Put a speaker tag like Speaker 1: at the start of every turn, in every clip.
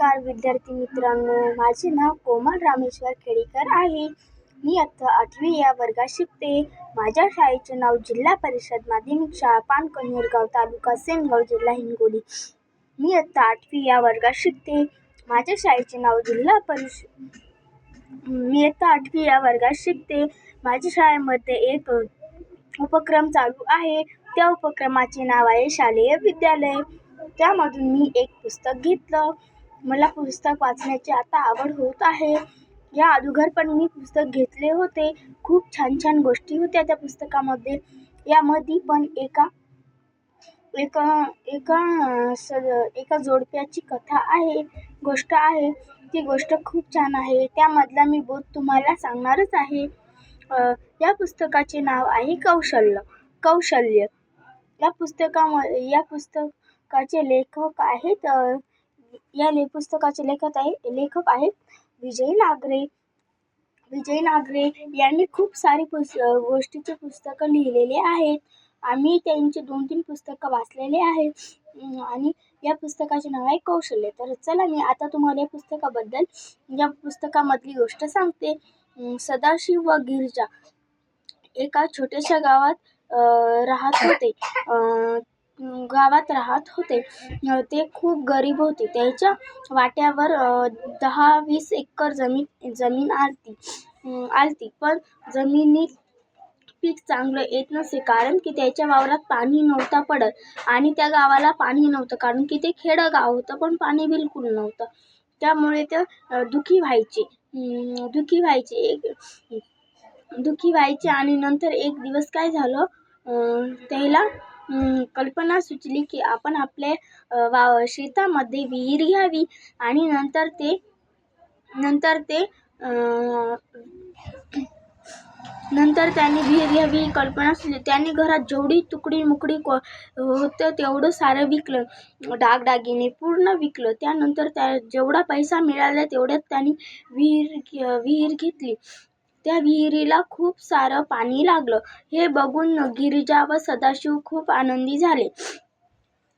Speaker 1: नमस्कार विद्यार्थी मित्रांनो. माझे नाव कोमल रामेश्वर खेडेकर आहे. मी आत्ता आठवी या वर्गात शिकते. माझ्या शाळेचे नाव जिल्हा परिषद माध्यमिक शाळा पानकनेरगाव तालुका सेनगाव जिल्हा हिंगोली. मी आत्ता आठवी या वर्गात शिकते. माझ्या शाळेचे नाव जिल्हा परिष मी आत्ता आठवी या वर्गात शिकते. माझ्या शाळेमध्ये एक उपक्रम चालू आहे. त्या उपक्रमाचे नाव आहे शालेय विद्यालय. त्यामधून मी एक पुस्तक घेतलं. मला पुस्तक वाचण्याची आता आवड होत आहे. या अगोदर पण मी पुस्तक घेतले होते. खूप छान छान गोष्टी होत्या त्या पुस्तकामध्ये. यामध्ये पण एका एका एका स एका जोडप्याची कथा आहे गोष्ट आहे. ती गोष्ट खूप छान आहे. त्यामधला मी बोध तुम्हाला सांगणारच आहे. या पुस्तकाचे नाव आहे कौशल्य कौशल्य. या पुस्तकाम या पुस्तकाचे लेखक आहेत या ले पुस्तकाचे लेखक आहे लेखक आहेत विजय नागरे. विजय नागरे यांनी खूप सारी पुस् गोष्टीचे पुस्तकं लिहिलेले आहेत. आम्ही त्यांचे दोन तीन पुस्तकं वाचलेले आहेत. आणि या पुस्तकाचे नाव आहे कौशल्य. तर चला मी आता तुम्हाला या पुस्तकाबद्दल या पुस्तकामधली गोष्ट सांगते. सदाशिव व गिरजा एका छोट्याशा गावात राहत होते. गावात राहत होते. ते खूप गरीब होते. त्याच्या वाट्यावर दहा वीस एकर जमीन जमीन आलती. आलती. पण जमिनीत पीक चांगलं येत नसे कारण की त्याच्या वावरात पाणी नव्हता पडत आणि त्या गावाला पाणी नव्हतं कारण की ते खेडं गाव होतं पण पाणी बिलकुल नव्हतं. त्यामुळे ते दुःखी व्हायचे. दुःखी व्हायचे. एक दुःखी व्हायचे आणि नंतर एक दिवस काय झालं? त्याला कल्पना सुचली की आपण आपल्या वा शेतामध्ये विहीर घ्यावी आणि नंतर ते नंतर ते नंतर त्यांनी विहीर घ्यावी कल्पना सुचली. त्यांनी घरात जेवढी तुकडी मुकडी को होतं तेवढं सारं विकलं डागडागिने पूर्ण विकलं. त्यानंतर त्या जेवढा पैसा मिळाला तेवढ्यात त्यांनी विहीर विहीर घेतली. त्या विहिरीला खूप सारं पाणी लागलं. हे बघून गिरिजा व सदाशिव खूप आनंदी झाले.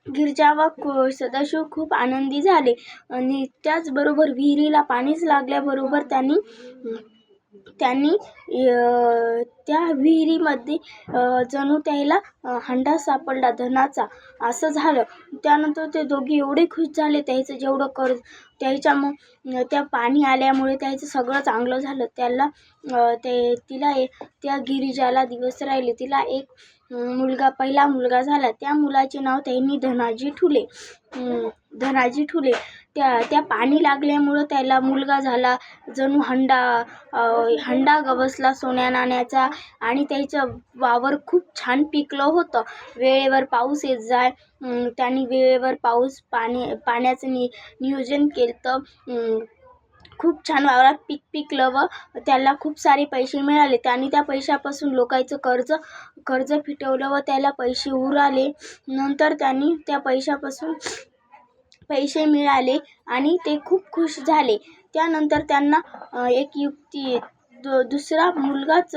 Speaker 1: गिरिजा व सदाशिव खूप आनंदी झाले. आणि त्याचबरोबर विहिरीला पाणीच लागल्याबरोबर त्यांनी त्यांनी त्या विहिरीमध्ये जणू त्याला हंडा सापडला धनाचा. असं झालं. त्यानंतर ते दोघे एवढे खुश झाले त्याचं जेवढं कर्ज त्याच्या मग त्या पाणी आल्यामुळे त्याचं सगळं चांगलं झालं. त्याला ते तिला ए त्या गिरिजाला दिवस राहिले. तिला एक मुलगा पहिला मुलगा झाला. त्या मुलाचे नाव त्यांनी धनाजी ठुले. धनाजी ठुले. त्या त्या पाणी लागल्यामुळं त्याला मुलगा झाला. जणू हंडा हंडा गवसला सोन्या नाण्याचा आणि त्याचं वावर खूप छान पिकलं होतं. वेळेवर पाऊस येत जाय त्यांनी वेळेवर पाऊस पाणी पाण्याचं नि नियोजन केलं तर खूप छान वावरात पीक पिकलं व त्याला खूप सारे पैसे मिळाले. त्यांनी त्या पैशापासून लोकांचं कर्ज कर्ज फिटवलं व त्याला पैसे उराले. नंतर त्यांनी त्या पैशापासून पैसे मिळाले आणि ते खूप खुश झाले. त्यानंतर त्यांना एक युक्ती दु दुसरा मुलगाच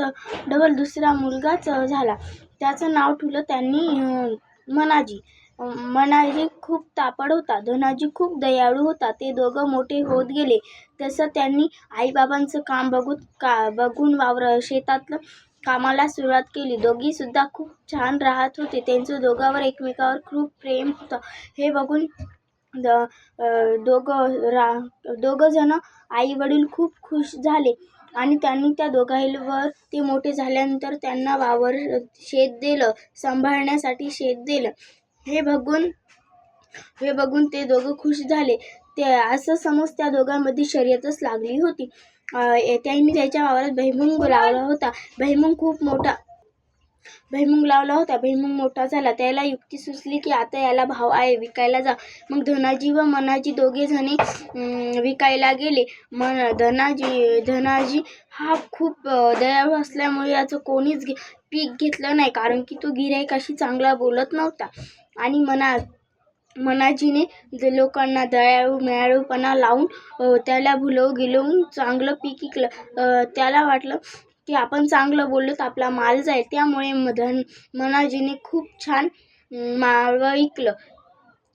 Speaker 1: डबल दुसरा मुलगाच झाला. त्याचं नाव ठेवलं त्यांनी मनाजी. मनाजी खूप तापड होता. धनाजी खूप दयाळू होता. ते दोघं मोठे होत गेले. तसं त्यांनी आईबाबांचं काम बघून का बघून वावर शेतातलं कामाला सुरुवात केली. दोघीसुद्धा खूप छान राहत होते. त्यांचं दोघांवर एकमेकावर खूप प्रेम होतं. हे बघून द दोघं रा दोघंजणं आईवडील खूप खुश झाले आणि त्यांनी त्या दोघांवर ते मोठे झाल्यानंतर त्यांना वावर शेत दिलं सांभाळण्यासाठी शेत दिलं. हे बघून हे बघून ते दोघं खुश झाले. ते असं समज त्या दोघांमध्ये शर्यतच लागली होती. त्यांनी त्याच्या वावरात बहिमंग लावला होता. बहिमंग खूप मोठा भुईमुग लावला होता भुईमुग मोठा झाला त्याला युक्ती सुचली की आता याला भाव आहे विकायला जा. मग धनाजी व मनाजी दोघे जणे विकायला गेले. मन धनाजी धनाजी हा खूप दयाळू असल्यामुळे याचं कोणीच घे पीक घेतलं नाही कारण की तो गिऱ्हाईकाशी चांगला बोलत नव्हता. आणि मना मनाजीने लोकांना दयाळू मिळाळूपणा लावून त्याला भुलवून गिलवून चांगलं पीक विकलं त्याला वाटलं की आपण चांगलं बोललो तर आपला माल जाईल. त्यामुळे धन मनाजीने खूप छान माळवं ऐकलं.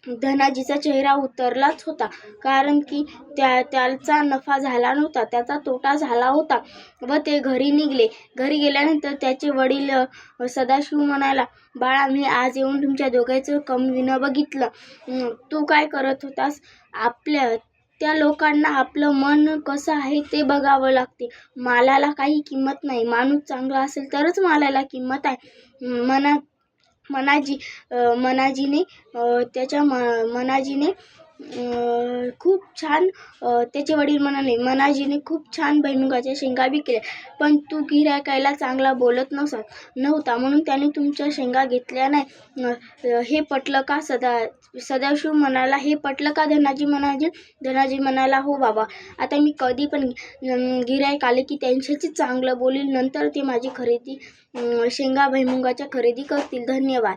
Speaker 1: धनाजीचा चेहरा उतरलाच होता कारण की त्या त्याचा नफा झाला नव्हता त्याचा तोटा झाला होता व ते घरी निघले. घरी गेल्यानंतर त्याचे वडील सदाशिव म्हणाला बाळा मी आज येऊन तुमच्या दोघांचं कमविणं बघितलं. तू काय करत होतास? आपल्या त्या लोकांना आपलं मन कसं आहे ते बघावं लागते. मालाला काही किंमत नाही. माणूस चांगला असेल तरच मालाला किंमत आहे. मना मनाजी मनाजीने त्याच्या म मनाजीने खूप छान त्याचे वडील म्हणाले मनाजीने खूप छान भैमुगाच्या शेंगा विकल्या पण तू गिऱ्हाईकाला चांगला बोलत नसा नव्हता म्हणून त्याने तुमच्या शेंगा घेतल्या नाही. हे पटलं का सदा सदाशिव म्हणाला हे पटलं का धनाजी म्हणाजी धनाजी म्हणाला हो बाबा आता मी कधी पण गिऱ्हाईक आले की त्यांच्याशी चांगलं बोलील नंतर ते माझी खरेदी शेंगा भैमुगाच्या खरेदी करतील धन्यवाद.